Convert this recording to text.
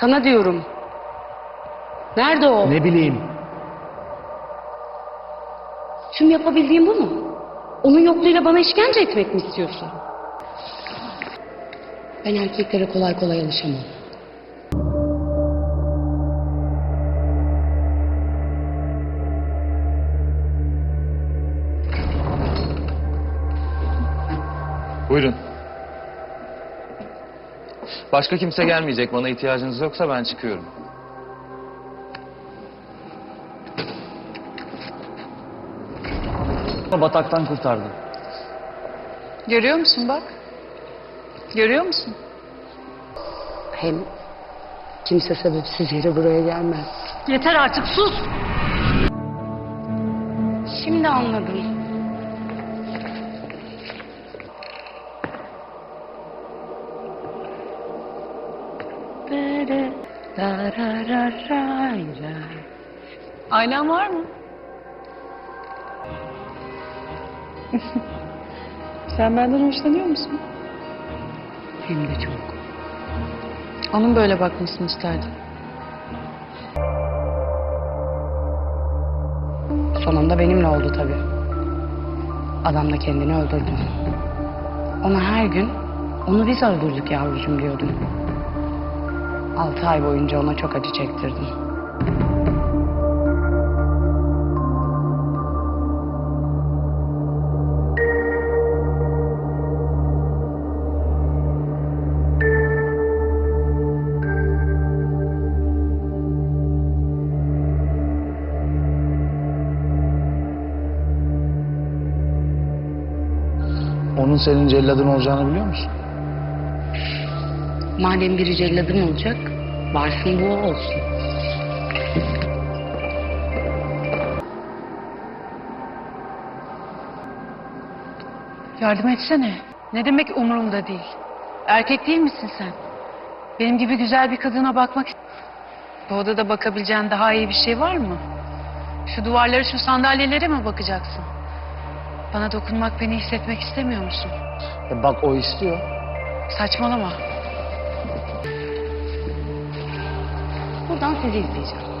Sana diyorum. Nerede o? Ne bileyim. Tüm yapabildiğin bu mu? Onun yokluğuyla bana işkence etmek mi istiyorsun? Ben erkeklere kolay kolay alışamam. Buyurun. Başka kimse gelmeyecek. Bana ihtiyacınız yoksa ben çıkıyorum. Bataktan kurtardı. Görüyor musun bak? Görüyor musun? Hem kimse sebepsiz yere buraya gelmez. Yeter artık sus. Şimdi anladım. Aynan var mı? Sen benden hoşlanıyor musun? Hem de çok. Onun böyle bakmasını isterdim. Sonunda benimle oldu tabii. Adam da kendini öldürdü. Ona her gün onu biz öldürdük yavrucuğum diyordum. Altı ay boyunca ona çok acı çektirdim. Onun senin celladın olacağını biliyor musun? Madem biri celladım olacak, varsın bu o olsun. Yardım etsene. Ne demek umurumda değil. Erkek değil misin sen? Benim gibi güzel bir kadına bakmak... Bu odada bakabileceğin daha iyi bir şey var mı? Şu duvarlara, şu sandalyelere mi bakacaksın? Bana dokunmak, beni hissetmek istemiyor musun? E bak o istiyor. Saçmalama. Buradan sizi izleyeceğim.